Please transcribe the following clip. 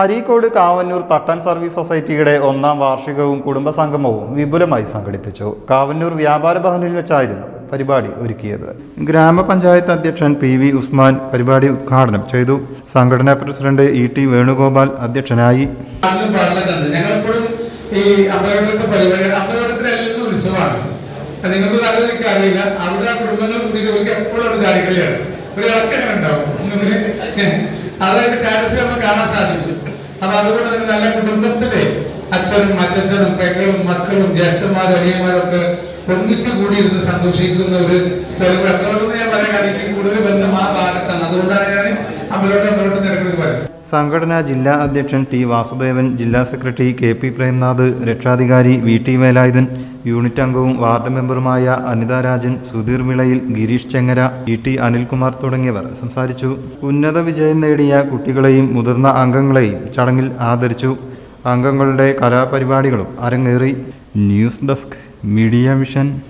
Areekode Kavannur തട്ടൻ service സൊസൈറ്റിയുടെ ഒന്നാം വാർഷികവും കുടുംബസംഗമവും വിപുലമായി സംഘടിപ്പിച്ചു. കാവന്നൂർ വ്യാപാര ഭവനിൽ വെച്ചായിരുന്നു പരിപാടി ഒരുക്കിയത്. ഗ്രാമപഞ്ചായത്ത് അധ്യക്ഷൻ പി വി ഉസ്മാൻ പരിപാടി ഉദ്ഘാടനം ചെയ്തു. സംഘടനാ പ്രസിഡന്റ് ഇ ടി വേണുഗോപാൽ അധ്യക്ഷനായി. ഈ നിങ്ങൾക്ക് അറിയില്ല. അതായത് സ്റ്റാറ്റസ് നമുക്ക് കാണാൻ സാധിക്കും അപ്പൊ അതുകൊണ്ട് തന്നെ നല്ല കുടുംബത്തിലെ അച്ഛനും അച്ഛനും പെങ്ങളും മക്കളും ജ്യേഷ്ഠന്മാരും അനിയന്മാരും ഒക്കെ ഒന്നിച്ചു കൂടിയിരുന്ന് സന്തോഷിക്കുന്ന ഒരു സ്ഥലം. അതുകൊണ്ടൊന്നും ഞാൻ പറയാൻ എനിക്ക് കൂടുതൽ ബന്ധം ആ ഭാഗത്താണ്. അതുകൊണ്ടാണ് ഞാൻ അവരോട് അവരോട് നിരക്കുന്നത് പറയുന്നത്. സംഘടന ജില്ലാ അധ്യക്ഷൻ ടി വാസുദേവൻ ജില്ലാ സെക്രട്ടറി കെ പി പ്രേംനാഥ് രക്ഷാധികാരി വി ടി വേലായുധൻ യൂണിറ്റ് അംഗവും വാർഡ് മെമ്പറുമായ അനിത രാജൻ സുധീർ വിളയിൽ ഗിരീഷ് ചെങ്ങര ഇ ടി അനിൽകുമാർ തുടങ്ങിയവർ സംസാരിച്ചു. ഉന്നത വിജയം നേടിയ കുട്ടികളെയും മുതിർന്ന അംഗങ്ങളെയും ചടങ്ങിൽ ആദരിച്ചു. അംഗങ്ങളുടെ കലാപരിപാടികളും അരങ്ങേറി. News desk media vision.